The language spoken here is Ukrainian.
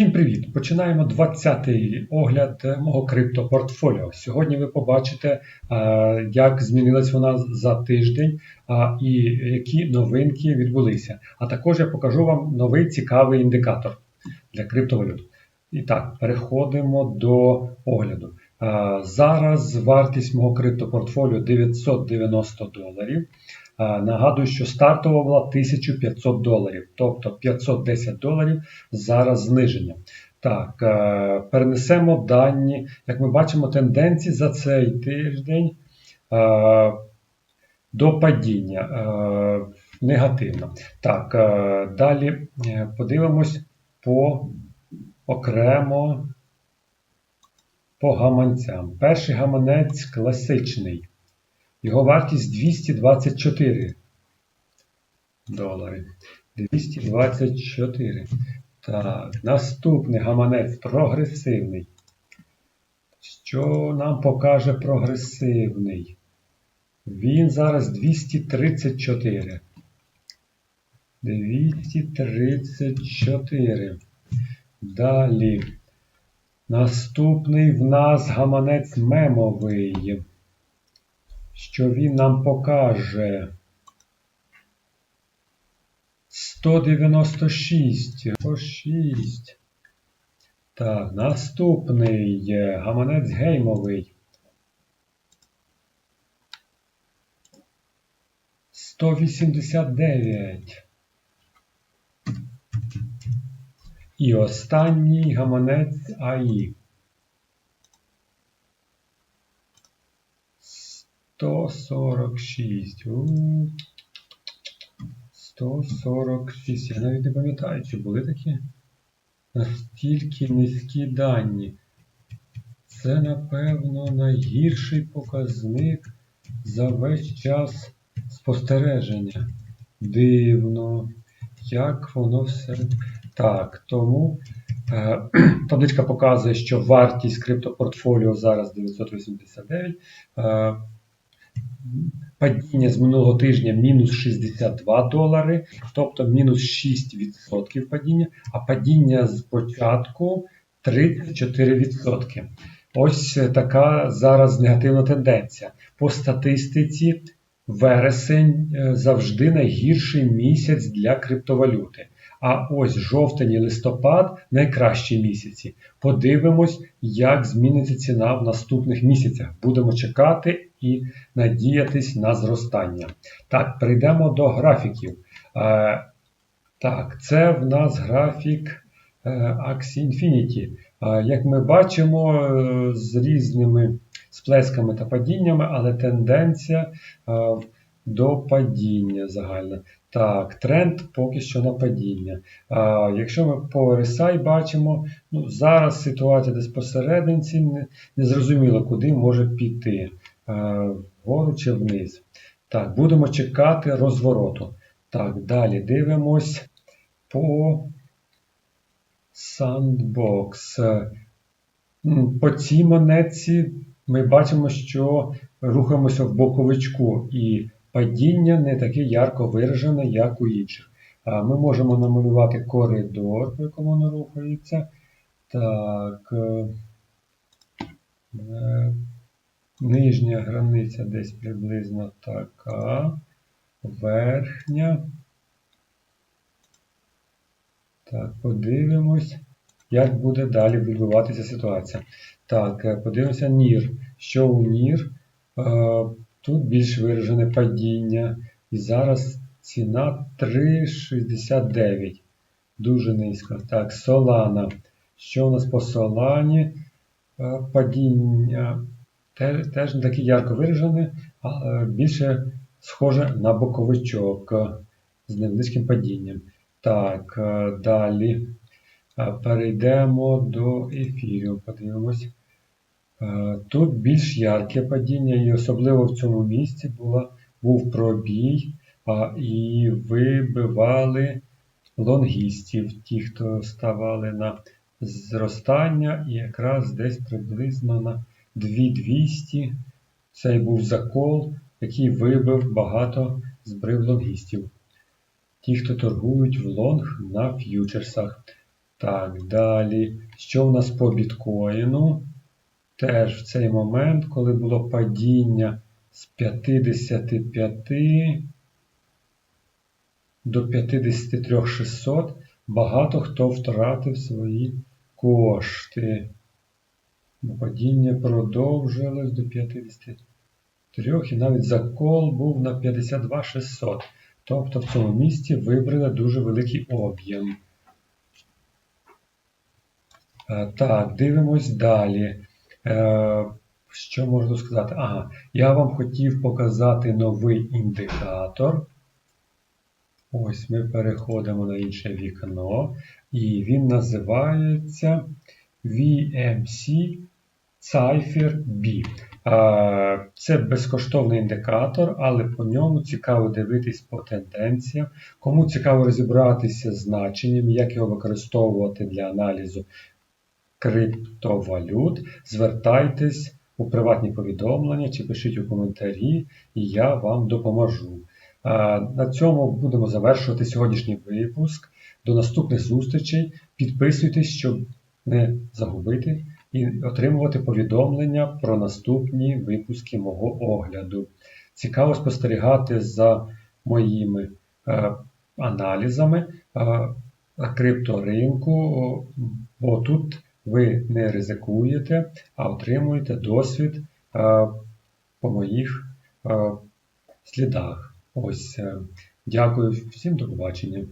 Всім привіт! Починаємо 20-й огляд е, мого криптопортфоліо. Сьогодні ви побачите, е, як змінилась вона за тиждень і які новинки відбулися. А також я покажу вам новий цікавий індикатор для криптовалют. І так, переходимо до огляду. Е, Зараз вартість мого криптопортфоліо 990 доларів. Нагадую, що стартова була 1500 доларів, тобто 510 доларів зараз зниження. Так, е, перенесемо дані. Як ми бачимо, тенденції за цей тиждень е, до падіння е, негативно. Так, далі подивимось по окремо по гаманцям. Перший гаманець класичний. Його вартість 224 долари. 224. Так, наступний гаманець прогресивний. Що нам покаже прогресивний? Він зараз 234. 234. Далі. Наступний в нас гаманець мемовий. Що він нам покаже? 196. 106. Так, наступний гаманець геймовий. 189. І останній гаманець АІ. 146. У, 146. Я навіть не пам'ятаю, чи були такі настільки низькі дані. Це, напевно, найгірший показник за весь час спостереження. Дивно, як воно все. Так, тому е, табличка показує, що вартість криптопортфоліо зараз 989. Е, Падіння з минулого тижня мінус 62 долари, тобто мінус 6% падіння, а падіння з початку 34%. Ось така зараз негативна тенденція. По статистиці, вересень е, завжди найгірший місяць для криптовалюти. А ось жовтень і листопад найкращі місяці. Подивимось, як зміниться ціна в наступних місяцях. Будемо чекати і надіятись на зростання. Так, перейдемо до графіків. Е, так, це в нас графік е, Axie Infinity. Е, як ми бачимо, з різними сплесками та падіннями, але тенденція до падіння загальна. Так, тренд поки що на падіння. А, Якщо ми по RSI бачимо, ну, зараз ситуація десь посерединці, не, не куди може піти, вгору чи вниз. Так, будемо чекати розвороту. Так, далі дивимось по Sandbox. По цій монетці ми бачимо, що рухаємося в боковичку. і падіння не таке ярко виражене, як у інших. Ми можемо намалювати коридор, по якому воно рухається. Так, е, нижня границя десь приблизно така. Верхня. Так, подивимось, як буде далі відбуватися ситуація. Так, е, подивимося Нір. Що у Нір? Е, Тут більш виражене падіння. І зараз ціна 3,69. Дуже низько. Так, Солана. Що у нас по Солані? Е, падіння теж не таке ярко виражене, а більше схоже на боковичок з невеличким падінням. Так, е, далі е, перейдемо до ефірів. Подивимось. Е, тут більш ярке падіння, і особливо в цьому місці була, був пробій, а, і вибивали лонгістів, ті, хто ставали на зростання, і якраз десь приблизно на 2200 цей був закол, який вибив багато збрив лонгістів. Ті, хто торгують в лонг на ф'ючерсах. Так, далі. Що в нас по біткоїну? Теж в цей момент, коли було падіння з 55 до 53 600, багато хто втратив свої кошти. Падіння продовжилось до 53 і навіть закол був на 52 600. Тобто в цьому місці вибрали дуже великий об'єм. Е, Так, дивимось далі. Е, Що можна сказати? Ага, я вам хотів показати новий індикатор. Ось ми переходимо на інше вікно, і він називається VMC Cypher B. Е, Це безкоштовний індикатор, але по ньому цікаво дивитись по тенденціям. Кому цікаво розібратися з значенням, як його використовувати для аналізу криптовалют, звертайтесь у приватні повідомлення чи пишіть у коментарі, і я вам допоможу. На цьому будемо завершувати сьогоднішній випуск. До наступних зустрічей. Підписуйтесь, щоб не загубити і отримувати повідомлення про наступні випуски мого огляду. Цікаво спостерігати за моїми е, аналізами е, крипторинку, бо тут ви не ризикуєте, а отримуєте досвід е, по моїх е, слідах. Ось, е, дякую всім до побачення.